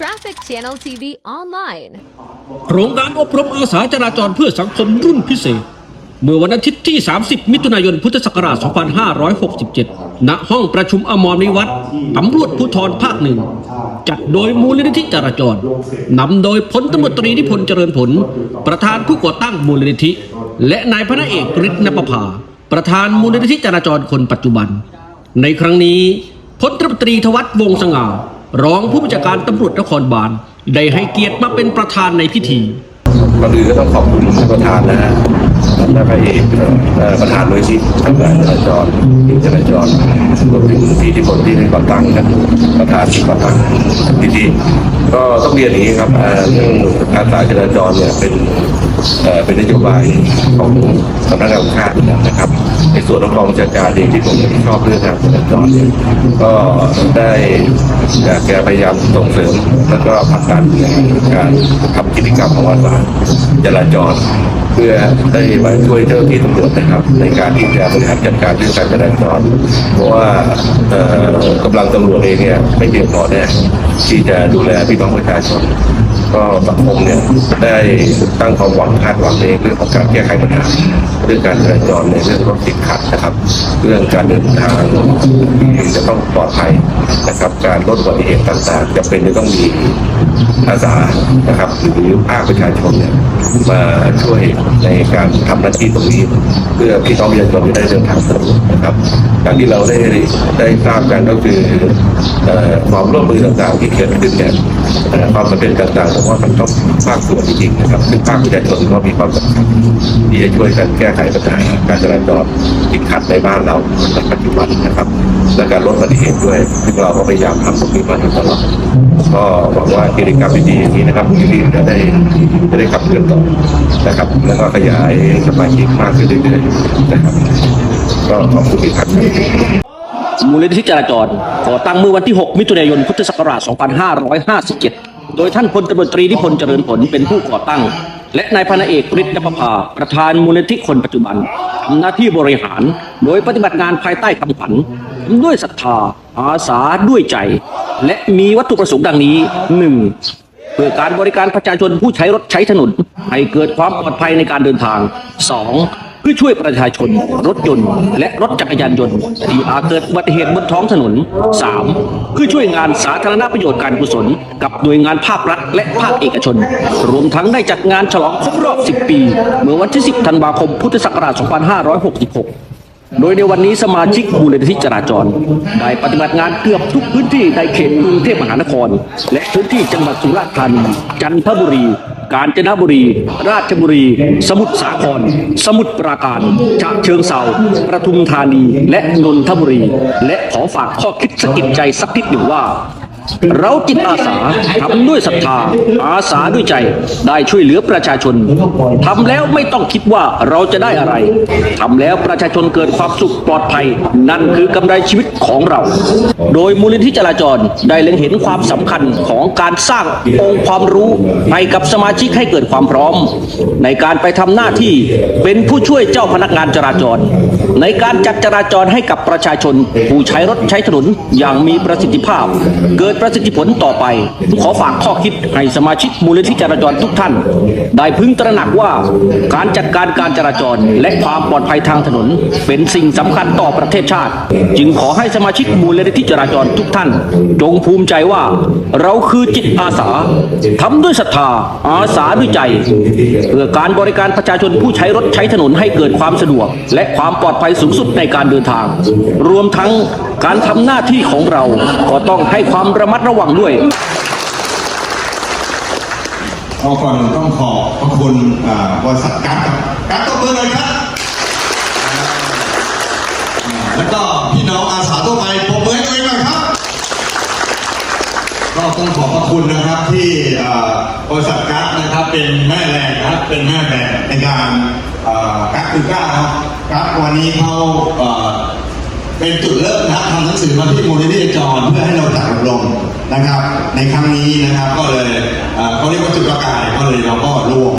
Traffic Channel TV online. โครงการอบรมอาสาจราจรเพื่อสังคมรุ่นพิเศษ เมื่อวันอาทิตย์ที่ 30 มิถุนายน พุทธศักราช 2567 ณ ห้องประชุมอมรนิวัตรตำรวจภูธรภาคหนึ่ง จัดโดยมูลนิธิจราจร นำโดยพลตำรวจตรีนิพนธ์เจริญผล ประธานผู้ก่อตั้งมูลนิธิ และนายพระเอกฤทธิ์นภพา ประธานมูลนิธิจราจรคนปัจจุบัน ในครั้งนี้พลตำรวจตรีธวัฒน์วงศ์สง่า รองผู้บัญชาการตำรวจนครบาลได้ให้เกียรติมาเป็นประธานในพิธีก่อนอื่นก็ต้องขอบคุณท่านประธานนะฮะ และพระเอกเอ่อประธานโดยที่ทำงานจราจรทีมจราจรรวมถึงพี่ที่ผลที่ได้ก่อตั้งนะประธานที่ก่อตั้งพิธีก็ต้องเรียนอย่างนี้ครับเรื่องอาสาจราจรเนี่ยเป็นเป็นนโยบายของสำนักงานชาตินะครับ ในส่วนของกองบัญชาการเองที่ผมชอบเรื่องการจราจรเนี่ยก็ได้อยากจะพยายามส่งเสริมแล้วก็ผลักดันการทำกิจกรรมของอาสาจราจร พื่อได้มาช่วยเจ้าหน้าที่ตำรวจนะครับในการที่จะบริหารจัดการเรื่องการจราจรเพราะว่ากำลังตำรวจเองเนี่ยไม่เพียงพอแน่ที่จะดูแลพี่น้องประชาชน ก็สังคมเนี่ยได้ตั้งความหวังคาดหวังในเรื่องของการแก้ไขปัญหาเรื่องการจราจรในเรื่องรถติดขัดนะครับ เรื่องการเดินทางที่จะต้องปลอดภัยนะครับการลดอุบัติเหตุต่างๆจะเป็นจะต้องมีอาสานะครับหรือภาคประชาชนเนี่ยมาช่วยในการทำหน้าที่ตรงนี้ เพื่อพี่น้องประชาชนได้เดินทางสะดวกนะครับอย่างที่เราได้ได้ทราบกันก็คือความร่วมมือต่างๆที่เกิดขึ้นเนี่ย ความสำเร็จต่างๆผมว่ามันต้องภาคส่วนจริงๆนะครับ ซึ่งภาคประชาชนก็มีความสำคัญที่จะช่วยกันแก้ไขปัญหาการจราจรติดขัดในบ้านเราในปัจจุบันนะครับและการลดอุบัติเหตุด้วย ซึ่งเราก็พยายามทำตรงนี้มาโดยตลอดก็หวังว่ากิจกรรมดีๆอย่างนี้นะครับที่จะได้จะได้ขับเคลื่อนต่อนะครับ แล้วก็ขยายสมาชิกมากขึ้นเรื่อยๆนะครับก็ขอบคุณอีกครั้งมูลนิธิจราจรก่อตั้งเมื่อวันที่ 6 มิถุนายน พุทธศักราช 2557 โดยท่านพลตำรวจตรีนิพนธ์เจริญผลเป็นผู้ก่อตั้ง และนายพันเอกฤทธิ์นภพาประธานมูลนิธิคนปัจจุบันทำหน้าที่บริหาร โดยปฏิบัติงานภายใต้คำขวัญด้วยศรัทธา อาสาด้วยใจ และมีวัตถุประสงค์ดังนี้ 1. เพื่อการบริการประชาชนผู้ใช้รถใช้ถนนให้เกิดความปลอดภัยในการเดินทาง 2. เพื่อช่วยประชาชน รถยนต์ และรถจักรยานยนต์ที่อาจเกิดอุบัติเหตุบนท้องถนน 3. เพื่อช่วยงานสาธารณประโยชน์การกุศล กับหน่วยงานภาครัฐ และภาคเอกชน รวมทั้งได้จัดงานฉลองครบรอบ 10 ปี เมื่อวันที่ 10 ธันวาคม พุทธศักราช 2566โดยในวันนี้สมาชิกมูลนิธิจราจร ได้ปฏิบัติงานเกือบทุกพื้นที่ในเขตกรุงเทพมหานคร และพื้นที่จังหวัดสุราษฎร์ธานีจันทบุรี กาญจนบุรี ราชบุรี สมุทรสาคร สมุทรปราการฉะเชิงเซาประทุมธานีและนนทบุรี และขอฝากข้อคิดสะกิดใจสักนิดหนึ่งว่า เราจิตอาสาทำด้วยศรัทธา อาสาด้วยใจ ได้ช่วยเหลือประชาชนทำแล้วไม่ต้องคิดว่าเราจะได้อะไรทำแล้วประชาชนเกิดความสุขปลอดภัย นั่นคือกำไรชีวิตของเรา โดยมูลนิธิจราจรได้เล็งเห็นความสำคัญของการสร้างองค์ความรู้ให้กับสมาชิกให้เกิดความพร้อม ในการไปทำหน้าที่เป็นผู้ช่วยเจ้าพนักงานจราจร ในการจัดจราจรให้กับประชาชน ผู้ใช้รถใช้ถนนอย่างมีประสิทธิภาพ เกิดประสิทธิผลต่อไป ขอฝากข้อคิดให้สมาชิกมูลนิธิจราจรทุกท่าน ได้พึงตระหนักว่าการจัดการการจราจรและความปลอดภัยทางถนน เป็นสิ่งสำคัญต่อประเทศชาติ จึงขอให้สมาชิกมูลนิธิจราจรทุกท่าน จงภูมิใจว่า เราคือจิตอาสาทำด้วยศรัทธาอาสาด้วยใจ เพื่อการบริการประชาชนผู้ใช้รถใช้ถนนให้เกิดความสะดวก และความปลอดภัยสูงสุดในการเดินทาง รวมทั้งการทำหน้าที่ของเราก็ต้องให้ความระมัดระวังด้วยเอาก่อนต้องขอบพระคุณบริษัทกั๊กครับกั๊กตบมือเลยครับ แล้วก็พี่น้องอาสาทั่วไปปรบมือให้ตัวเองหน่อยครับ ก็ต้องขอบพระคุณนะครับที่บริษัทกั๊กนะครับเป็นแม่แรงนะครับเป็นแม่แบบในการอ่ากั๊กคือก้าครับกั๊กวันนี้เขา เป็นจุดเริ่มนะครับทำหนังสือมาที่มูลนิธิจรเพื่อให้เราจัดอบรมนะครับ ในครั้งนี้นะครับก็เลยอ่าเขาเรียกว่าจุดประกายก็เลยเราก็ร่วม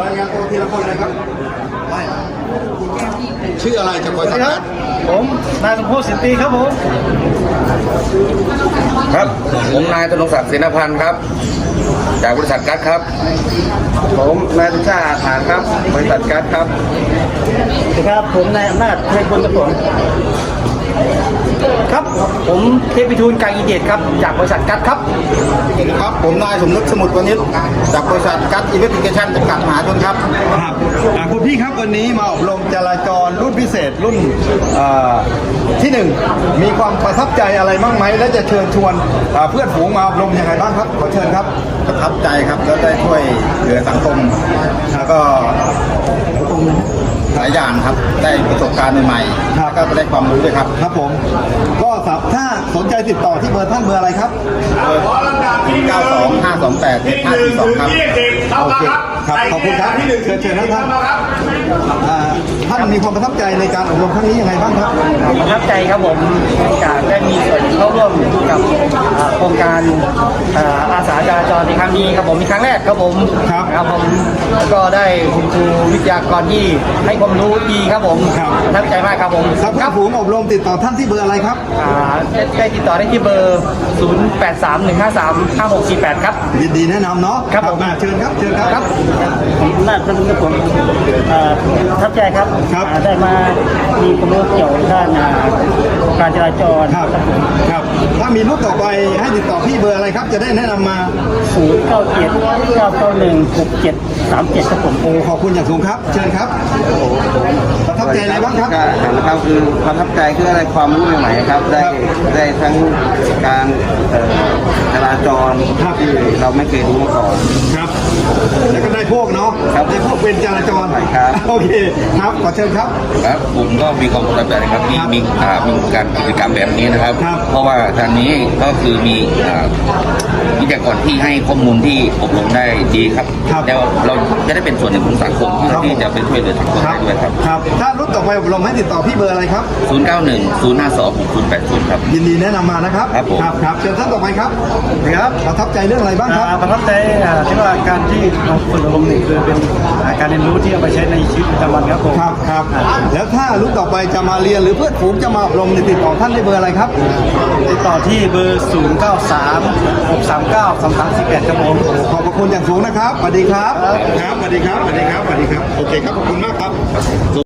รายงานตัวทีละคนเลยครับ ชื่ชื่ออะไรจากบริษัทกัสผมนายสมโพธิสินตีครับผม ครับ ผมนายธนงศักดิ์เสนาพันธ์ครับ จากบริษัทกัสครับ ผมนายตุชาอาฐานครับ บริษัทกัสครับสวัสดีครับผมนายอำนาจเทพบุญกระผม ครับ ผมเทพพิทูลกางอีเดชครับ จากบริษัทกัดครับครับ ผมนายสมนึกสมุทรวณิชจากบริษัทกัสอินเวสติเกชันจำกัดมหาชนครับครับอ่าคุณพี่ครับวันนี้มาอบรมจราจรรุ่นพิเศษรุ่นอ่าที่หนึ่งมีความประทับใจอะไรบ้างไหมและจะเชิญชวนอ่าเพื่อนฝูงมาอบรมยังไงบ้างครับขอเชิญครับประทับใจครับแล้วได้ช่วยเหลือสังคมแล้วก็หลายอย่างครับ ได้ประสบการณ์ใหม่ๆครับแล้วก็ได้ความรู้ด้วยครับครับผม ก็สับถ้าสนใจติดต่อที่เบอร์ท่านเบอร์อะไรครับ92528 542ครับโอเค ครับขอบคุณครับเชิญเชิญนะท่านอ่าท่านมีความประทับใจในการอบรมครั้งนี้ยังไงบ้างครับประทับใจครับผมเนื่องจากได้มีส่วนเข้าร่วมกับอ่าโครงการอ่าอาสาจราจรในครั้งนี้ครับผมมีครั้งแรกครับผมครับครับผมแล้วก็ได้คุณครูวิทยากรที่ให้ความรู้ดีครับผมครับประทับใจมากครับผมครับถ้าฝูงอบรมติดต่อท่านที่เบอร์อะไรครับอ่าได้ได้ติดต่อได้ที่เบอร์ 0831535648 ครับยินดีแนะนำเนาะครับผมมาเชิญครับเชิญครับครับผมน่าจะรู้กับผมเอ่อประทับใจครับครับอ่าได้มามีความรู้เกี่ยวกับด้านอ่าการจราจรครับครับ ถ้ามีรุ่นต่อไปให้ติดต่อพี่เบอร์อะไรครับ จะได้แนะนำมาศูนย์เก้าเจ็ดเก้าเก้าหนึ่งหกเจ็ดสามเจ็ดครับผมโอ้ขอบคุณอย่างสูงครับ เชิญครับประทับใจอะไรบ้างครับก็นะครับคือประทับใจคืออะไรความรู้ใหม่ๆครับ ได้ได้ทั้งการเอ่อจราจรครับที่เราไม่เคยรู้มาก่อนครับแล้วก็ได้พวกเนาะครับได้พวกเป็นจราจรครับ โอเคครับขอเชิญครับ ครับผมก็มีความประทับใจนะครับที่มีอ่ามีการกิจกรรมแบบนี้นะครับ ครับเพราะว่าทางนี้ก็คือมีอ่าวิ ทยากรที่ให้ข้อมูลที่อบรมได้ดีครับครับแล้วเราจะได้เป็นส่วนหนึ่งของสังคมเพื่อครับ ที่จะไปช่วยเหลือสังคมครัได้ด้วยครับ ครับ ถ้ารุ่นต่อไปอบรมให้ติดต่อพี่เบอร์อะไรครับ 091 052 6080 ครับ ยินดีแนะนำมานะครับ ครับผม ครับครับเชิญท่านต่อไปครับครับประทับใจเรื่องอะไรบ้างครับ อ่าประทับใจอ่าที่ว่าการที่เราฝึกอบรมนี่คือเป็นอ่า การเรียนรู้ที่เอาไปใช้ในชีวิตประจำวันครับผมครับครับ แล้วถ้ารุ่นต่อไปจะมาเรียนหรือเพื่อนฝูงจะมาอบรมเนี่ยติดต่อท่านได้เบอร์อะไรครับ ติดต่อที่เบอร์ 0 9 3 6 3 9 2 3 4 8ครับผมขอบพระคุณอย่างสูงนะครับสวัสดีครับ ครับสวัสดีครับสวัสดีครับสวัสดีครับ โอเคครับ ขอบคุณมากครับ